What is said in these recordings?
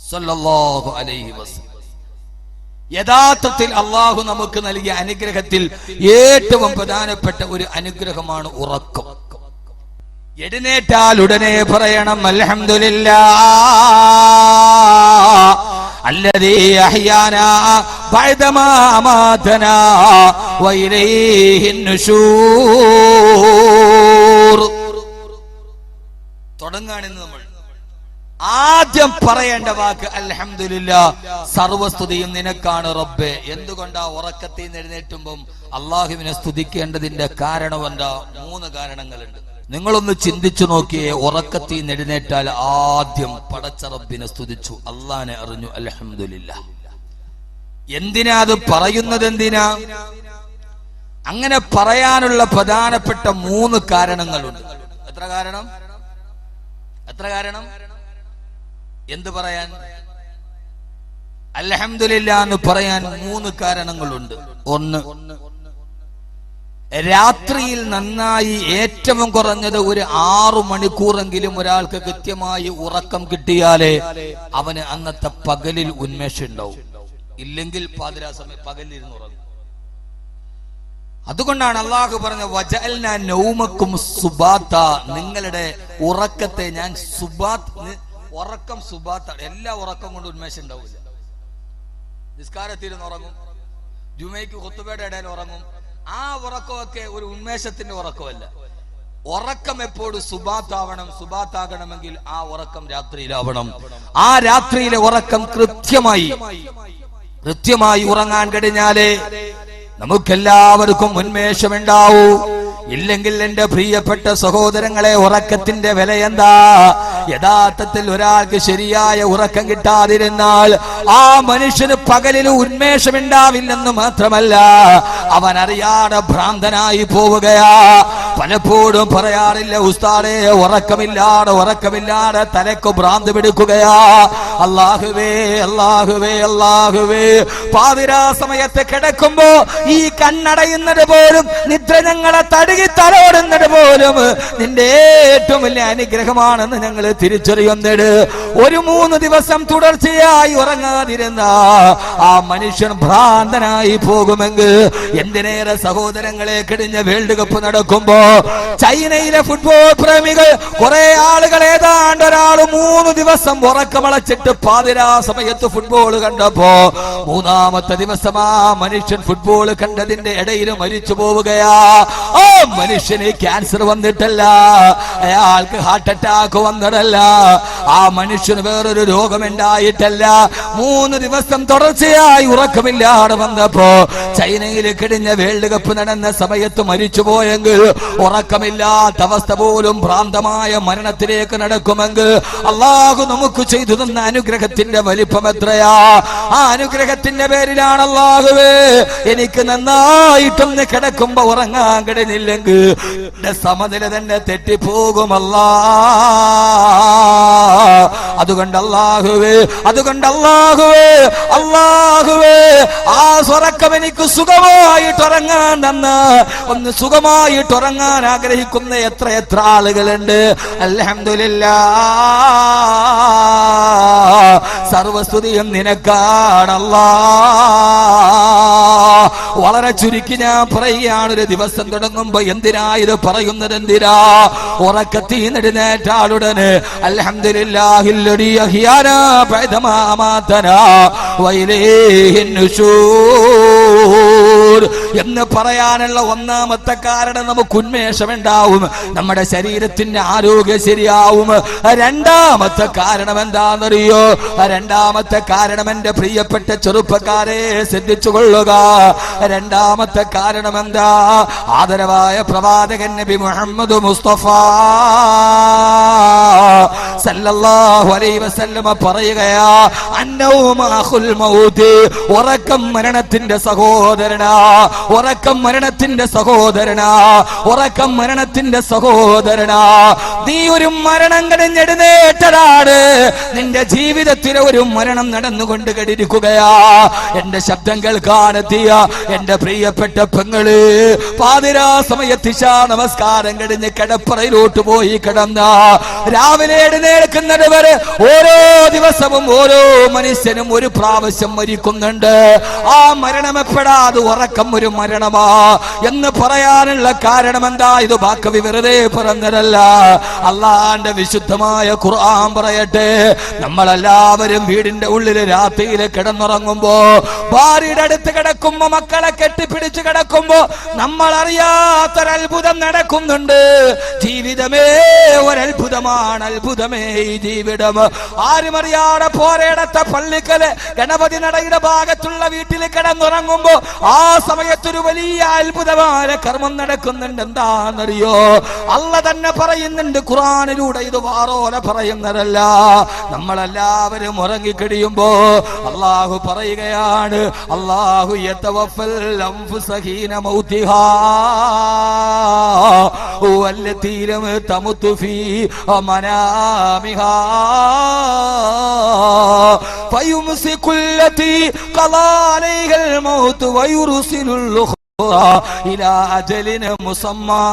സല്ലല്ലാഹു അലൈഹി വസല്ലം യഥാർത്ഥത്തിൽ അള്ളാഹു നമുക്ക് നൽകിയ അനുഗ്രഹത്തിൽ ഏറ്റവും പ്രധാനപ്പെട്ട ഒരു അനുഗ്രഹമാണ് ഉറക്കം എഴുന്നേറ്റാൽ ഉടനെ പറയണം അൽഹംദുലില്ലാ الذي أحيانا بعدما أماتنا وإليه النشور തുടങ്ങാണെന്ന് നമ്മൾ ആദ്യം പറയേണ്ട വാക്ക് അലഹമില്ല സർവസ്തുതിയും നിനക്കാണ് റബ്ബെ. എന്തുകൊണ്ടാ ഉറക്കത്തിൽ നിന്ന് എഴുന്നേറ്റുമ്പം അള്ളാഹുവിനെ സ്തുതിക്കേണ്ടതിന്റെ കാരണം എന്താ? മൂന്ന് കാരണങ്ങളുണ്ട്. നിങ്ങളൊന്ന് ചിന്തിച്ചു നോക്കിയേ ഉറക്കത്തിൽ എഴുന്നേറ്റാൽ ആദ്യം പടച്ച റബ്ബിനെ സ്തുതിച്ചു. അള്ളാനെ അറിഞ്ഞു അലഹമില്ല എന്തിനാ അത് പറയുന്നത് എന്തിനാ? അങ്ങനെ പറയാനുള്ള പ്രധാനപ്പെട്ട മൂന്ന് കാരണങ്ങളുണ്ട്. എത്ര കാരണം? എത്ര കാരണം? എന്ത് പറയാൻ? അലഹമില്ല എന്ന് പറയാൻ മൂന്ന് കാരണങ്ങളുണ്ട്. ഒന്ന് രാത്രിയിൽ നന്നായി ഏറ്റവും കുറഞ്ഞത് ഒരു ആറു മണിക്കൂറെങ്കിലും ഒരാൾക്ക് കൃത്യമായി ഉറക്കം കിട്ടിയാലേ അവന് അന്നത്തെ പകലിൽ ഉന്മേഷം ഉണ്ടാവും. ഇല്ലെങ്കിൽ പാതിരാ സമയം പകലിരുന്ന് ഉറങ്ങും. അതുകൊണ്ടാണ് അള്ളാഹു പറഞ്ഞ വജൽന നൗമക്കും സുബാത്ത. നിങ്ങളുടെ ഉറക്കത്തെ ഞാൻ സുബാത്ത് ഉറക്കം സുബാത്ത എല്ലാ ഉറക്കം കൊണ്ട് ഉന്മേഷം ഉണ്ടാവില്ല. നിസ്കാരത്തിരുന്ന് ഉറങ്ങും. ജുമയ്ക്ക് കൊത്തുപേടെ ഇടയിൽ ഉറങ്ങും. ആ ഉറക്കമൊക്കെ ഒരു ഉന്മേഷത്തിന്റെ ഉറക്കമല്ല. ഉറക്കം എപ്പോഴും സുബാത്താവണം സുബാത്താകണമെങ്കിൽ ആ ഉറക്കം രാത്രിയിലാവണം. ആ രാത്രിയിലെ ഉറക്കം കൃത്യമായി കൃത്യമായി ഉറങ്ങാൻ കഴിഞ്ഞാലേ നമുക്കെല്ലാവർക്കും ഉന്മേഷമുണ്ടാവൂ. ഇല്ലെങ്കിൽ എന്റെ പ്രിയപ്പെട്ട സഹോദരങ്ങളെ ഉറക്കത്തിന്റെ വില എന്താ യഥാർത്ഥത്തിൽ ഒരാൾക്ക് ശരിയായ ഉറക്കം കിട്ടാതിരുന്നാൽ ആ മനുഷ്യന് പകലിൽ ഉന്മേഷമുണ്ടാവില്ലെന്ന് മാത്രമല്ല അവൻ അറിയാതെ ഭ്രാന്തനായി പോവുകയാ. പലപ്പോഴും പറയാറില്ല ഉസ്താദേ ഉറക്കമില്ലാതെ ഉറക്കമില്ലാതെ തലക്ക് ഭ്രാന്ത് പിടിക്കുകയാ. അള്ളാഹുവേ അള്ളാഹുവേ അള്ളാഹുവേ പാതിരാ സമയത്ത് കിടക്കുമ്പോ ഈ കണ്ണടയുന്നത് പോലും നിദ്ര ഞങ്ങളെ തടുകി തലോടുന്നത് പോലും നിന്റെ ഏറ്റവും വലിയ അനുഗ്രഹമാണെന്ന് ഞങ്ങൾ തിരിച്ചറിയുന്നത്. ഒരു മൂന്ന് ദിവസം തുടർച്ചയായി ഉറങ്ങാതിരുന്ന ആ മനുഷ്യൻ ഭ്രാന്തനായി പോകുമെങ്കിൽ എന്തിനേറെ സഹോദരങ്ങളെ കിടിഞ്ഞ വേൾഡ് കപ്പ് നടക്കുമ്പോ ചൈനയിലെ ഫുട്ബോൾ പ്രേമികൾ കുറെ ആളുകൾ ഏതാണ്ട് ഒരാൾ മൂന്ന് ദിവസം ഉറക്കമളച്ചിട്ട് പാതിരാ സമയത്ത് ഫുട്ബോൾ കണ്ടപ്പോ മൂന്നാമത്തെ ദിവസം ആ മനുഷ്യൻ ഫുട്ബോൾ കണ്ടതിന്റെ ഇടയിൽ മരിച്ചു പോവുകയാ. ആ മനുഷ്യന് ക്യാൻസർ വന്നിട്ടല്ല. അയാൾക്ക് ഹാർട്ട് അറ്റാക്ക് വന്നതല്ല. ആ മനുഷ്യന് വേറൊരു രോഗമുണ്ടായിട്ടല്ല മൂന്ന് ദിവസം തുടർച്ചയായി ഉറക്കമില്ലാതെ വന്നപ്പോ ചൈനയിൽ കിടിഞ്ഞ വേൾഡ് കപ്പ് നടന്ന സമയത്ത് മരിച്ചുപോയെങ്കിൽ ഉറക്കമില്ലാത്ത അവസ്ഥ പോലും ഭ്രാന്തമായ മരണത്തിലേക്ക് നടക്കുമെങ്കിൽ അള്ളാഹു നമുക്ക് ചെയ്തു തന്ന അനുഗ്രഹത്തിന്റെ വലിപ്പം എത്രയാ? ആ അനുഗ്രഹത്തിന്റെ പേരിലാണ് അള്ളാഹുവേ എനിക്ക് നന്നായിട്ടൊന്ന് കിടക്കുമ്പോ ഉറങ്ങാൻ കിടന്നില്ലെങ്കിൽ സമനില തന്നെ തെറ്റിപ്പോകുമല്ലാ അതുകൊണ്ട് അല്ലാഹുവേ അതുകൊണ്ട് അല്ലാഹുവേ അല്ലാഹുവേ ആ സ്വറക്കം എനിക്ക് സുഖമായിട്ട് ഉറങ്ങാൻ തന്ന ഒന്ന് സുഖമായിട്ട് ഉറങ്ങാൻ ആഗ്രഹിക്കുന്ന എത്ര എത്ര ആളുകളുണ്ട്. അൽഹംദുലില്ലാ. സർവസ്തുതിയും നിനക്കാണല്ലാ. വളരെ ചുരുക്കി ഞാൻ പറയുകയാണ്. ഒരു ദിവസം തുടങ്ങുമ്പോ എന്തിനാ ഇത് പറയുന്നത് എന്തിനാ? ഉറക്കത്തി എന്ന് പറയാനുള്ള ഒന്നാമത്തെ കാരണം നമുക്ക് ഉന്മേഷം ഉണ്ടാവും. നമ്മുടെ ശരീരത്തിന്റെ ആരോഗ്യം ശരിയാവും. രണ്ടാമത്തെ കാരണം എന്താണെന്നറിയോ? രണ്ടാമത്തെ കാരണം എന്റെ പ്രിയപ്പെട്ട ചെറുപ്പക്കാരെ ശ്രദ്ധിച്ചു കൊള്ളുക രണ്ടാമത്തെ കാരണം എന്താ ആദരവായ പ്രവാചകൻ നബി മുഹമ്മദ് മുസ്തഫ. സല്ലല്ലാഹു അലൈഹി വസല്ലമ പറയുകയാ അന്നവും മൗത് ഉറക്കം മരണത്തിന്റെ സഹോദരനാ ഉറക്കം മരണത്തിന്റെ സഹോദരനാ ഉറക്കം മരണത്തിന്റെ സഹോദരനാ. നീ ഒരു മരണം കഴിഞ്ഞെഴുന്നേറ്റതാണ് നിന്റെ ജീവിതത്തിലെ ഒരു മരണം നടന്നുകൊണ്ട് കടിരിക്കുകയാ എന്റെ ശബ്ദം കേൾക്കാനെത്തിയ എന്റെ പ്രിയപ്പെട്ട പെങ്ങൾ പാതിരാ സമയത്ത് നമസ്കാരം കഴിഞ്ഞ് കിടപ്പറയിലോട്ട് പോയി കിടന്ന. രാവിലെ എഴുന്നേൽക്കുന്നത് വരെ ഓരോ ദിവസവും ഓരോ മനുഷ്യനും ഒരു പ്രാവശ്യം മരിക്കുന്നുണ്ട്. ആ മരണമെപ്പെടാതെ ഉറക്കം ഒരു മരണമാ. എന്ന് പറയാനുള്ള കാരണം എന്താ? ഇത് ബാക്കവി വെറുതെ പറഞ്ഞതല്ല. അള്ളാന്റെ വിശുദ്ധമായ ഖുർആൻ പറയട്ടെ. നമ്മളെല്ലാവരും വീടിന്റെ ഉള്ളിൽ രാത്രിയിൽ കിടന്നുറങ്ങുമ്പോ ഭാര്യയുടെ അടുത്ത് കിടക്കുമ്പോ മക്കളെ കെട്ടിപ്പിടിച്ച് കിടക്കുമ്പോ നമ്മൾ അറിയാത്തൊരത്ഭുതം നടക്കുന്നുണ്ട്. ജീവിതമേ ഒരത്ഭുതമാണ്. അത്ഭുതമേ ഈ ജീവിതം ആരും പോരേടത്തെ പള്ളിക്കൽ ഗണപതി നടയുടെ ഭാഗത്തുള്ള വീട്ടിൽ കിടന്നുറങ്ങുമ്പോ ആ സമയത്തൊരു വലിയ അത്ഭുതമായ കർമ്മം നടക്കുന്നുണ്ട്. എന്താണെന്നറിയോ? അല്ല തന്നെ പറയുന്നുണ്ട് ഖുറാനിലൂടെ ഇത് വാറോല പറയുന്നതല്ല. നമ്മളെല്ലാവരും ഉറങ്ങിക്കഴിയുമ്പോ അള്ളാഹു പറയുകയാണ് അള്ളാഹു യതവഫൽ അൻഫുസഹീന മൗതിഹാ والتي لم تمت في منامها فيمسك التي قضى عليها الموت ويرسل الأخرى إلى أجل مسمى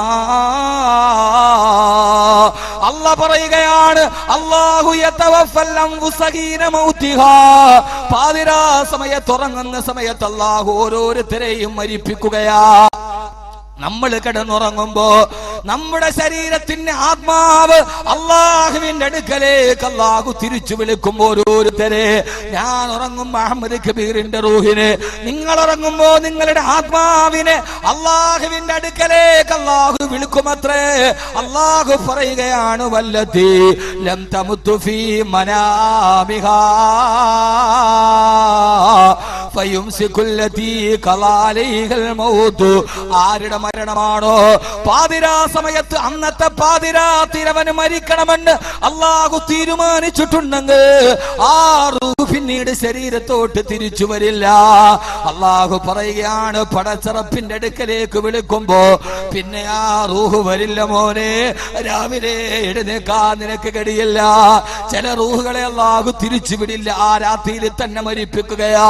അല്ല പറയുകയാണ് അള്ളാഹു യതവഫൽ അൻഫുസഹീന മൗതിഹാ പാതിരാ സമയത്ത് ഉറങ്ങുന്ന സമയത്ത് അള്ളാഹു ഓരോരുത്തരെയും മരിപ്പിക്കുകയാ നമ്മൾ കിടന്നുറങ്ങുമ്പോ നമ്മുടെ ശരീരത്തിന്റെ ആത്മാവ് അള്ളാഹുവിന്റെ അടുക്കലേക്ക് അള്ളാഹു തിരിച്ചു വിളിക്കുമ്പോ ഓരോരുത്തരെ ഞാൻ ഉറങ്ങുമ്പോ അഹമ്മദ് കബീറിന്റെ റൂഹിനെ നിങ്ങൾ ഉറങ്ങുമ്പോ നിങ്ങളുടെ ആത്മാവിനെ അള്ളാഹുവിന്റെ അടുക്കലേക്ക് അള്ളാഹു വിളിക്കുമത്രേ. അള്ളാഹു പറയുകയാണ് വല്ലത്തി ലം മനാമിഹാ മൗതു ആരുടെ മരണമാണോ? പാതിരാ സമയത്ത് അന്നത്തെ പാതിരാ തിരവന് മരിക്കണമെന്ന് അള്ളാഹു തീരുമാനിച്ചിട്ടുണ്ടെങ്കിൽ ആ റൂഹ് പിന്നീട് ശരീരത്തോട്ട് തിരിച്ചു വരില്ല. അള്ളാഹു പറയുകയാണ് പടച്ചറപ്പിന്റെ അടുക്കലേക്ക് വിളിക്കുമ്പോ പിന്നെ ആ റൂഹ് വരില്ല മോനെ രാവിലെ എഴുന്നേക്കാ നിനക്ക് കഴിയില്ല ചില റൂഹുകളെ അള്ളാഹു തിരിച്ചു വിടില്ല ആ രാത്രിയിൽ തന്നെ മരിപ്പിക്കുകയാ.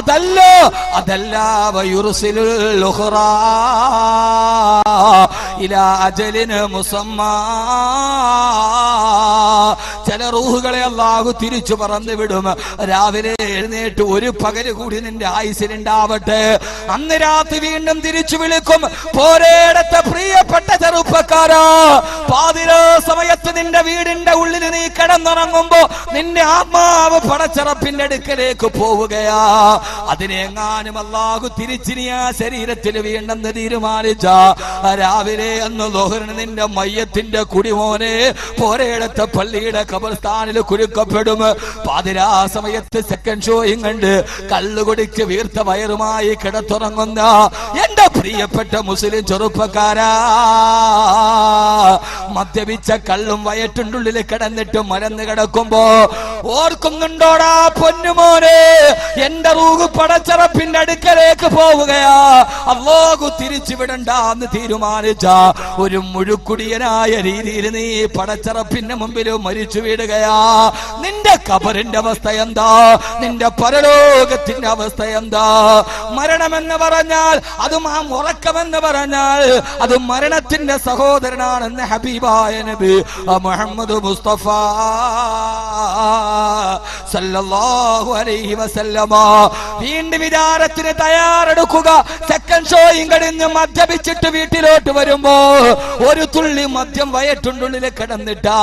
അതല്ല അതല്ല വയുറുസിലുൽ ഉഖ്റാ. ഇലാ അജലിന് മുസമ്മാ ചില റൂഹുകളെ അള്ളാഹു തിരിച്ചു പറന്നു വിടും. രാവിലെ എഴുന്നേറ്റ് ഒരു പകൽ കൂടി നിന്റെ ആയുസിനുണ്ടാവട്ടെ അന്ന് രാത്രി വീണ്ടും തിരിച്ചു വിളിക്കും. പോരേടത്തെ പ്രിയപ്പെട്ട ചെറുപ്പക്കാരാ പാതിരോ സമയത്ത് നിന്റെ വീടിന്റെ ഉള്ളിൽ നീ കിടന്നുറങ്ങുമ്പോ നിന്റെ ആത്മാവ് പടച്ചിറപ്പിന്റെ അടുക്കലേക്ക് പോവുകയാ. അതിനെങ്ങാനും അള്ളാഹു തിരിച്ചിനി ആ ശരീരത്തിൽ വീണ്ടെന്ന് തീരുമാനിച്ച രാവിലെ അന്ന് ലോഹരന് നിന്റെ മയ്യത്തിന്റെ കുടിമോനെ പോരേടത്തെ പള്ളിയുടെ കബർസ്ഥാനിൽ കുരുക്കപ്പെടും. പാതിരാ സമയത്ത് സെക്കൻഡ് ഷോയും കണ്ട് കല്ലുകൊടിക്ക് വീർത്ത വയറുമായി കിടത്തുറങ്ങുന്ന എന്റെ പ്രിയപ്പെട്ട മുസ്ലിം ചെറുപ്പക്കാരാ മദ്യപിച്ച കള്ളും വയറ്റുണ്ടുള്ളിൽ കിടന്നിട്ട് മരന്ന് കിടക്കുമ്പോ ഓർക്കുന്നുണ്ടോടാ പൊന്നുമോനെ? എന്റെ റൂഹ് പടച്ചറപ്പിന്റെ അടുക്കലേക്ക് പോവുകയാ. അള്ളാഹു തിരിച്ചു വിടണ്ടെന്ന് തീരുമാനിച്ച ഒരു മുഴുക്കുടിയനായ രീതിയിൽ നീ പടച്ചറപ്പിന്റെ മുമ്പിൽ മരിച്ചു വീടുകയാ നിന്റെ കബറിന്റെ അവസ്ഥ എന്താ? നിന്റെ പരലോകത്തിന്റെ അവസ്ഥ എന്താ? മരണമെന്ന് പറഞ്ഞാൽ അതും ആ ഉറക്കമെന്ന് പറഞ്ഞാൽ അത് മരണത്തിന്റെ സഹോദരനാണെന്ന് ഹബീബായ നബി മുഹമ്മദ് മുസ്തഫ സല്ലല്ലാഹു അലൈഹി വസല്ലമ. വീണ്ടും വിചാരത്തിന് തയ്യാറെടുക്കുക. സെക്കൻഡ് ഷോയും കഴിഞ്ഞ് മദ്യപിച്ചിട്ട് വീട്ടിലോട്ട് വരുമ്പോ ഒരു തുള്ളി മദ്യം വയറ്റുണ്ടുള്ളിൽ കിടന്നിട്ടാ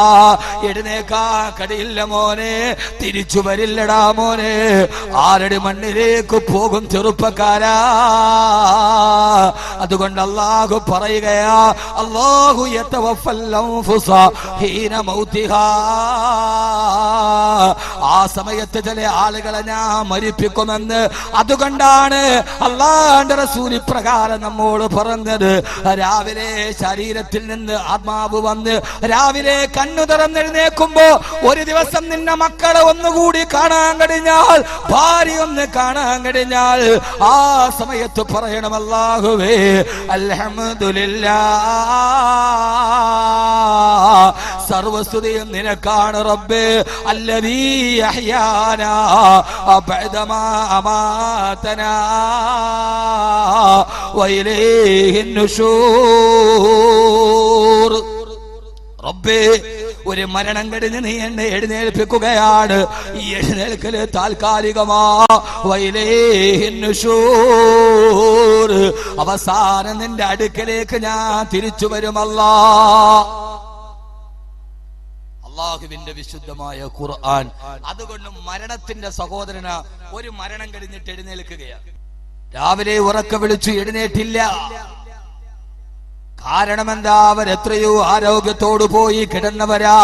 എഴുന്നേക്കാ കടിയില്ല മോനെ തിരിച്ചു വരില്ലടാ മോനെ. ആരടി മണ്ണിലേക്ക് പോകും ചെറുപ്പക്കാരാ. അതുകൊണ്ട് അള്ളാഹു പറയുകയാ അള്ളാഹു ആ സമയത്ത് ചില ആളുകളെ ഞാൻ മരിപ്പിക്കുമെന്ന് അതുകൊണ്ടാണ് അള്ളാന്റെ റസൂൽ ഇപ്രകാരം നമ്മോട് പറഞ്ഞത്. രാവിലെ ശരീരത്തിൽ നിന്ന് ആത്മാവ് വന്ന് രാവിലെ കണ്ണു തുറന്നെഴുന്നേക്കുമ്പോ ഒരു ദിവസം നിന്നെ മക്കളെ ഒന്നുകൂടി കാണാൻ കഴിഞ്ഞാൽ ഭാര്യ ഒന്ന് കാണാൻ കഴിഞ്ഞാൽ ആ സമയത്ത് പറയണം അല്ലാഹുവേ അൽഹംദുലില്ലാ സർവസ്തുതിയും നിനക്കാണ് റബ്ബേ. അല്ലതീ റബ്ബേ ഒരു മരണം കഴിഞ്ഞ് നീ എന്നെ എഴുന്നേൽപ്പിക്കുകയാണ്. ഈ എഴുന്നേൽക്കൽ താൽക്കാലികമാ. അവസാനം നിന്റെ അടുക്കലേക്ക് ഞാൻ തിരിച്ചു വരുമല്ല. അള്ളാഹുവിന്റെ വിശുദ്ധമായ ഖുർആൻ. അതുകൊണ്ട് മരണത്തിന്റെ സഹോദരന ഒരു മരണം കഴിഞ്ഞിട്ട് എഴുന്നേൽക്കുകയാണ്. രാവിലെ ഉറക്ക വിളിച്ചു എഴുന്നേറ്റില്ല. കാരണം എന്താ അവരെത്രയോ ആരോഗ്യത്തോടു പോയി കിടന്നവരാ.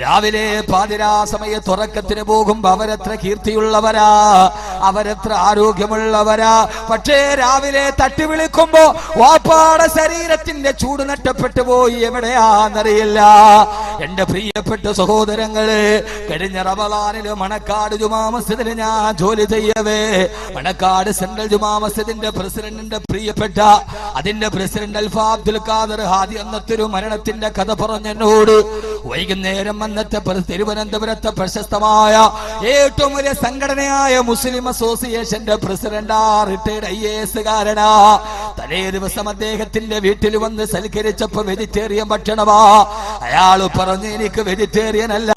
രാവിലെ പാതിരാ സമയ തുറക്കത്തിന് പോകുമ്പോ അവരത്ര കീർത്തിയുള്ളവരാ. അവരെത്ര ആരോഗ്യമുള്ളവരാ. പക്ഷേ രാവിലെ തട്ടി വിളിക്കുമ്പോ വാപ്പാടെ ശരീരത്തിന്റെ ചൂട് നഷ്ടപ്പെട്ടു പോയി. എവിടെയാന്നറിയില്ല എന്റെ പ്രിയപ്പെട്ട സഹോദരങ്ങൾ കഴിഞ്ഞ റമലാനിൽ മണക്കാട് ജുമാ മസ്ജിദിൽ ഞാൻ ജോലി ചെയ്യവേ. മണക്കാട് സെൻട്രൽ ജുമാമസ്ജിദിന്റെ പ്രസിഡന്റിന്റെ പ്രിയപ്പെട്ട അതിന്റെ പ്രസിഡന്റ് അൽഫ അബ്ദുൽ ഖാദർ ഹാദി അന്നത്തെ ഒരു മരണത്തിന്റെ കഥ പറഞ്ഞെന്നോട് വൈകുന്നേരം അന്നത്തെ പ്ര- തിരുവനന്തപുരത്തെ പ്രശസ്തമായ ഏറ്റവും വലിയ സംഘടനയായ മുസ്ലിം അസോസിയേഷന്റെ president retired I A S കാരനാ. തലേ ദിവസം അദ്ദേഹത്തിന്റെ വീട്ടിൽ വന്ന് സൽക്കരിച്ചപ്പോ വെജിറ്റേറിയൻ ഭക്ഷണമാ. അയാൾ പറഞ്ഞു എനിക്ക് വെജിറ്റേറിയൻ അല്ല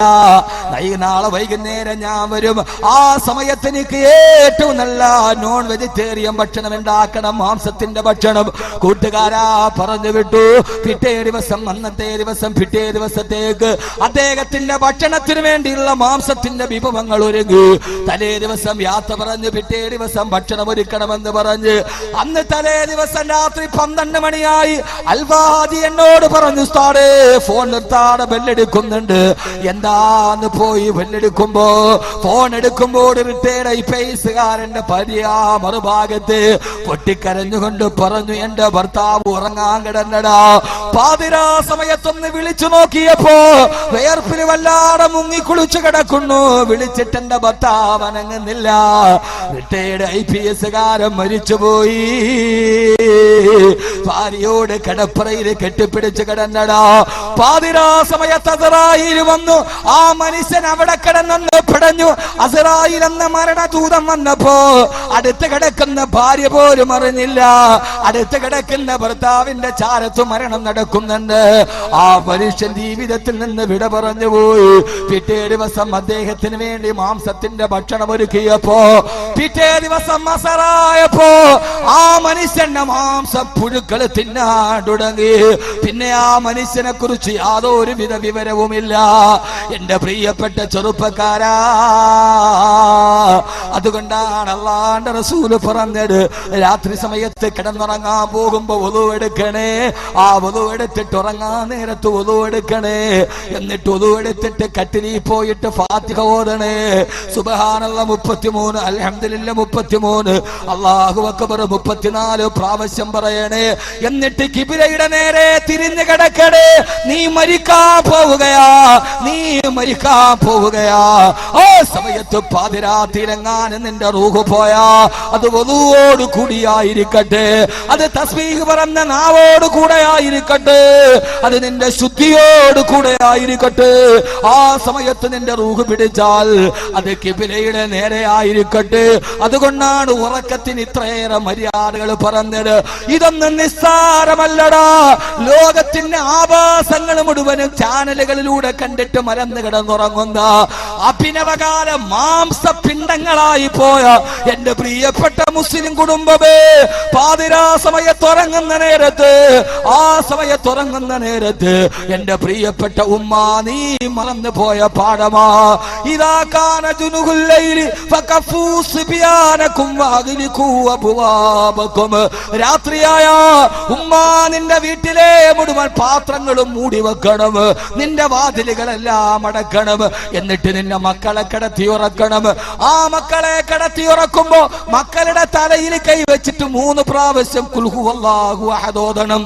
നാളെ വൈകുന്നേരം ഞാൻ വരും. ആ സമയത്ത് എനിക്ക് ഏറ്റവും നല്ല നോൺ വെജിറ്റേറിയൻ ഭക്ഷണം ഉണ്ടാക്കണം മാംസത്തിന്റെ ഭക്ഷണം. കൂട്ടുകാരാ പറഞ്ഞു വിട്ടു. പിറ്റേ ദിവസം അന്നത്തെ ദിവസം പിറ്റേ ദിവസത്തേക്ക് അദ്ദേഹത്തിന്റെ ഭക്ഷണത്തിന് വേണ്ടിയുള്ള മാംസത്തിന്റെ വിഭവങ്ങൾ ഒരുങ്ങി. തലേ ദിവസം യാത്ര പറഞ്ഞ് പിറ്റേ ദിവസം ഭക്ഷണം ഒരുക്കണമെന്ന് പറഞ്ഞ്. അന്ന് തലേ ദിവസം രാത്രി പന്ത്രണ്ട് മണിയായി. അൽവാദി എന്നോട് പറഞ്ഞു സ്ഥാടേ ഫോൺ നിർത്താതെ ബെല്ലെടുക്കുന്നുണ്ട്. എന്താന്ന് പോയി ബെല്ലെടുക്കുമ്പോ? ഫോൺ എടുക്കുമ്പോൾ റിട്ടയർഡ് ആയി പേസുകാരന്റെ പരിയാ മറുഭാഗത്ത് പൊട്ടിക്കരഞ്ഞുകൊണ്ട് പറഞ്ഞു എന്റെ ഭർത്താവ് ഉറങ്ങാൻ കിടന്നടാ. പാതിരാ സമയത്തൊന്ന് വിളിച്ചു നോക്കിയപ്പോ വേർപ്പിൽ വല്ലാതെ മുങ്ങി കുളിച്ചു കിടക്കുന്നു. വിളിച്ചിട്ട് എന്റെ ഭർത്താവ് അനങ്ങുന്നില്ല. റിട്ടയർഡ് ഐ പി എസ് കാരൻ മരിച്ചുപോയി. ഭാര്യയോട് കിടപ്പറയിൽ കെട്ടിപ്പിടിച്ച് കിടന്നടാ. പാതിരാ സമയത്ത് അസറായിൽ വന്നു. ആ മനുഷ്യൻ അവിടെ കിടന്നെന്ന് പിടഞ്ഞു. അസറായിൽ എന്ന മരണദൂതം വന്നപ്പോ അടുത്ത് കിടക്കുന്ന ഭാര്യ പോലും അറിഞ്ഞില്ല. അടുത്ത് കിടക്കുന്ന ഭർത്താവിന്റെ ചാരത്ത് മരണം നടക്കുന്നുണ്ട്. ആ മനുഷ്യൻ ജീവിതത്തിൽ നിന്ന് വിട പറഞ്ഞു പോയി. പിറ്റേ ദിവസം അദ്ദേഹത്തിന് വേണ്ടി മാംസത്തിന്റെ ഭക്ഷണം ഒരുക്കിയപ്പോ പിറ്റേ ദിവസം അസറായപ്പോ ആ മനുഷ്യന്റെ മാംസം പുഴുക്കൾ തിന്നാൻ തുടങ്ങി പിന്നെ ആ മനുഷ്യനെ കുറിച്ച് യാതൊരു വിധ വിവരവുമില്ല. എന്റെ പ്രിയപ്പെട്ട ചെറുപ്പക്കാരാ അതുകൊണ്ടാണ് അള്ളാന്റെ റസൂൽ പറഞ്ഞത് രാത്രി സമയത്ത് കിടന്നുറങ്ങാൻ പോകുമ്പോ ഒതു എടുക്കണേ. ആ ഒതു എടുത്തിട്ട് ഉറങ്ങാൻ നേരത്ത് ഒതു എടുക്കണേ. എന്നിട്ട് ഒതു എടുത്തിട്ട് കട്ടിലി പോയിട്ട് ഫാത്തിഹ ഓതണേ. സുബഹാനുള്ള മുപ്പത്തിമൂന്ന് അലഹമില്ല മുപ്പത്തിമൂന്ന് അള്ളാഹു അക്ബർ മുപ്പത്തിനാല് പ്രാവശ്യം പറയണേ. എന്നിട്ട് കിബിലയുടെ നേരെ തിരിഞ്ഞു കിടക്കണേ നീ മരിക്കാൻ പോവുകയാ. നീ മരിക്കാൻ പോവുകയാ. ആ സമയത്ത് പാതിരാത്തിരങ്ങാൻ നിന്റെ റൂഹ് പോയാ. അത് വധുവോട് കൂടിയായിരിക്കട്ടെ. അത് തസ്ബീഹ് പറഞ്ഞ നാവോട് കൂടെ ആയിരിക്കട്ടെ. അത് നിന്റെ ശുദ്ധിയോട് കൂടെ ആയിരിക്കട്ടെ. ആ സമയത്ത് നിന്റെ റൂഹ് പിടിച്ചാൽ അത് കിബിലയുടെ നേരെ ആയിരിക്കട്ടെ. അതുകൊണ്ടാണ് ഉറക്കത്തിന് ഇത്രയേറെ മര്യാദകൾ പറഞ്ഞത്. ഇതൊന്നും നിസ്സാരമല്ലടാ. ലോകത്തിന്റെ ആവാസങ്ങൾ മുഴുവനും ചാനലുകളിലൂടെ കണ്ടിട്ട് മരന്ന് കിടന്നുറങ്ങുന്ന അഭിനവകാല മാംസപിണ്ഡങ്ങളായി പോയ എന്റെ പ്രിയപ്പെട്ട മുസ്ലിം കുടുംബമേ പാതിരാ സമയത്തുറങ്ങുന്ന നേരത്ത് ആ സമയത്തുറങ്ങുന്ന നേരത്ത് എന്റെ പ്രിയപ്പെട്ട ഉമ്മ നീ മറന്നു പോയ പാഠമാ. ഇതാ കാന ഫകഫൂ രാത്രിയായ ഉമ്മ നിന്റെ വീട്ടിലെ മുഴുവൻ പാത്രങ്ങളും മൂടി വെക്കണം. നിന്റെ വാതിലുകളെല്ലാം അടക്കണം. എന്നിട്ട് നിന്റെ മക്കളെ കിടത്തി ഉറക്കണം. ആ മക്കളെ കിടത്തി ഉറക്കുമ്പോ മക്കളുടെ തലയിൽ കൈവച്ചിട്ട് മൂന്ന് പ്രാവശ്യം കുൽഹു അള്ളാഹു അഹദോദണം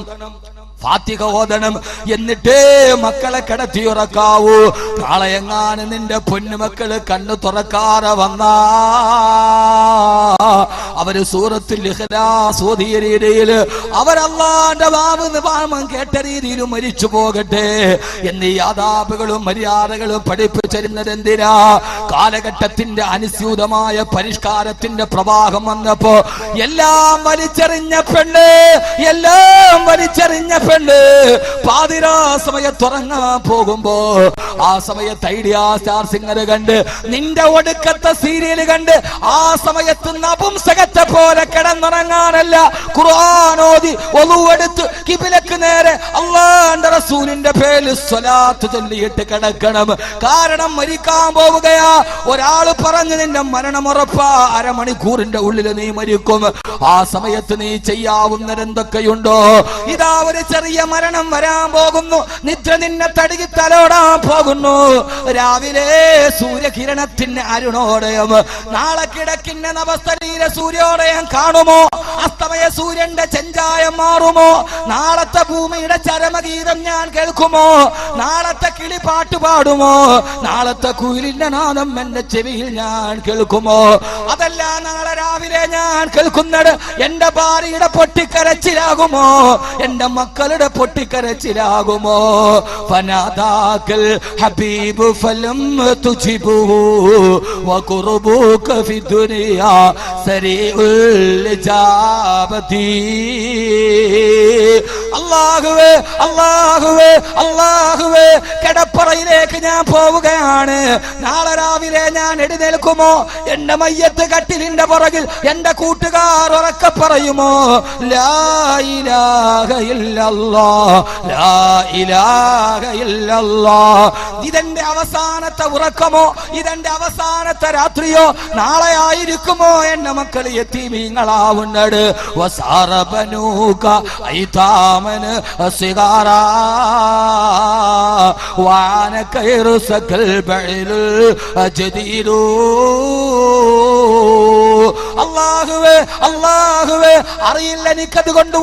ഫാത്തിക ഓതണം. എന്നിട്ടേ മക്കളെ കിടത്തി ഉറക്കാവൂ. നാളെയെങ്ങാനും നിന്റെ പൊന്നുമക്കൾ കണ്ണു തുറക്കാതെ വന്നാ. അവർ സൂറത്തിൽ ഓതിയ രീതിയിൽ അവരല്ലാന്റെ വാവ് നിവാമം കേട്ട രീതിയിൽ മരിച്ചു പോകട്ടെ എന്നീ യാതാപുകളും മര്യാദകളും പഠിപ്പിച്ചിരുന്നത് എന്തിനാ? കാലഘട്ടത്തിന്റെ അനുസ്യൂതമായ പരിഷ്കാരത്തിന്റെ പ്രവാഹം വന്നപ്പോ എല്ലാം വലിച്ചെറിഞ്ഞ പെണ്ണ് എല്ലാം വലിച്ചെറിഞ്ഞ പെണ്ണ്. പാതിരാ സമയത്തുറങ്ങാൻ പോകുമ്പോ ആ സമയത്ത് ഐഡിയ സ്റ്റാർ സിംഗർ കണ്ട് നിന്റെ ഒടുക്കത്തെ സീരിയൽ കണ്ട് ആ സമയത്ത് നപുംസകത്തെ പോലെ കിടന്നുറങ്ങാനല്ല. ഖുർആാനോതി ഒതുവെടുത്ത് കിബിലക്ക് നേരെ അള്ളാന്റെ റസൂലിന്റെ പേരിൽ സ്വലാത്ത് ചൊല്ലിയിട്ട് കിടക്കണം. കാരണം മരിക്കാൻ പോവുകയാ. ഒരാൾ പറഞ്ഞു നിന്റെ മരണം ഉറപ്പാ. അരമണിക്കൂറിന്റെ ഉള്ളിൽ നീ മരിക്കും. ആ സമയത്ത് നീ ചെയ്യാവുന്നതെന്തൊക്കെയുണ്ടോ? ഇതാ ഒരു ചെറിയ മരണം വരാൻ പോകുന്നു. നിദ്ര നിന്നെ തടുകി തലോടാൻ പോകുന്നു. രാവിലെ സൂര്യകിരണത്തിന് അരുണോദയം. നാളെ കിടക്കിന്റെ നവസ്ഥരീര സൂര്യോദയം കാണുമോ? അസ്തമയ സൂര്യന്റെ ചെഞ്ചായം മാറുമോ? നാളത്തെ ഭൂമിയുടെ ചരമഗീതം ഞാൻ കേൾക്കുമോ? നാളത്തെ കിളി പാട്ട് പാടുമോ? നാളത്തെ കുയിലിന്റെ നാദം എന്റെ ചെവിയിൽ ഞാൻ കേൾക്കുമോ? അതല്ല നാളെ രാവിലെ ഞാൻ കേൾക്കുന്നത് എന്റെ ഭാര്യയുടെ പൊട്ടിക്കരച്ചിലാകുമോ? എന്റെ മക്കളുടെ പൊട്ടിക്കരച്ചിലാകുമോ? ഫനാദാക്കൽ ഹബീബ് ഫലം തുജിബു വകുറുബുക ഫി സരീഉൽ ജാബതി അല്ലാഹുവേ അല്ലാഹുവേ അല്ലാഹുവേ കിടപ്പറയിലേക്ക് ഞാൻ പോവുകയാണ്. നാളെ രാവിലെ ഞാൻ എഴുന്നേൽക്കുമോ? എന്റെ മയ്യത്ത് കട്ടിലിന്റെ പുറകിൽ എന്റെ കൂട്ടുകാർ ഉറക്കെ പറയുമോ? ഇതെന്റെ അവസാനത്തെ ഉറക്കമോ? ഇതെന്റെ അവസാനത്തെ രാത്രിയോ? നാളെ ആയിരിക്കുമോ? എന്റെ മക്കൾ എത്തിമീങ്ങളാവുന്നത് വസാറബനൂക ഐതാമന് സിഗാറാ وعنك يرسك البعير جديد അള്ളാഹുവേ അള്ളാഹുവേ അറിയില്ല എനിക്കത് കൊണ്ട്